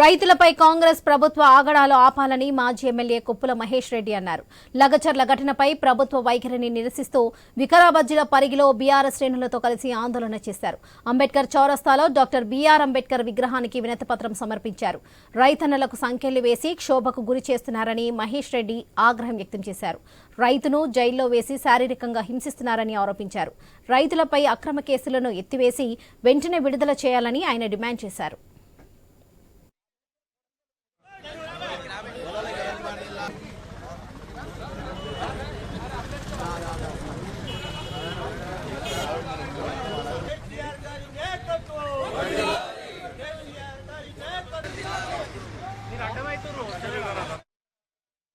రైతులపై కాంగ్రెస్ ప్రభుత్వ ఆగడాలు ఆపాలని మాజీ ఎమ్మెల్యే కుప్పుల మహేష్ రెడ్డి అన్నారు. లగచర్ల ఘటనపై ప్రభుత్వ వైఖరిని నిరసిస్తూ వికారాబాద్ జిల్లా పరిగిలో బీఆర్ఎస్ శ్రేణులతో కలిసి ఆందోళన చేశారు. అంబేద్కర్ చౌరస్తాలో డాక్టర్ బీఆర్ అంబేద్కర్ విగ్రహానికి వినతిపత్రం సమర్పించారు. రైతన్నలకు సంఖ్యలు వేసి క్షోభకు గురి చేస్తున్నారని మహేష్ రెడ్డి ఆగ్రహం వ్యక్తం చేశారు. రైతును జైల్లో వేసి శారీరకంగా హింసిస్తున్నారని ఆరోపించారు. రైతులపై అక్రమ కేసులను ఎత్తివేసి వెంటనే విడుదల చేయాలని ఆయన డిమాండ్ చేశారు.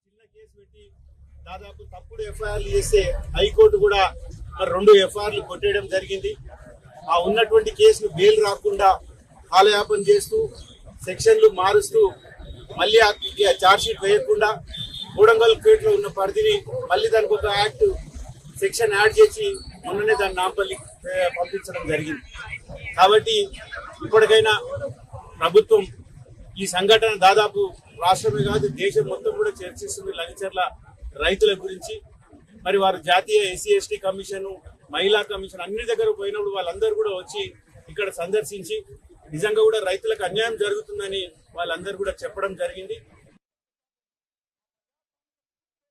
చిన్న కేసు పెట్టి దాదాపు తప్పుడు ఎఫ్ఐఆర్లు చేస్తే హైకోర్టు కూడా మరి రెండు ఎఫ్ఐఆర్లు కొట్టేయడం జరిగింది. ఆ ఉన్నటువంటి కేసులు బెయిల్ రాకుండా కాలయాపన చేస్తూ సెక్షన్లు మారుస్తూ మళ్ళీ ఛార్జ్షీట్ వేయకుండా గూడంగల్ పేటలో ఉన్న పరిధిని మళ్ళీ దానికి ఒక యాక్ట్ సెక్షన్ యాడ్ చేసి మొన్ననే దాన్ని నాంపల్లి పంపించడం జరిగింది. కాబట్టి ఇప్పటికైనా ప్రభుత్వం ఈ సంఘటన దాదాపు రాష్ట్రమే కాదు దేశం మొత్తం కూడా చర్చిస్తుంది లంచర్ల రైతుల గురించి. మరి వారు జాతీయ ఎస్సీ ఎస్టీ కమిషన్ మహిళా కమిషన్ అన్ని దగ్గర పోయినప్పుడు వాళ్ళందరూ కూడా వచ్చి ఇక్కడ సందర్శించి నిజంగా కూడా రైతులకు అన్యాయం జరుగుతుందని వాళ్ళందరూ కూడా చెప్పడం జరిగింది.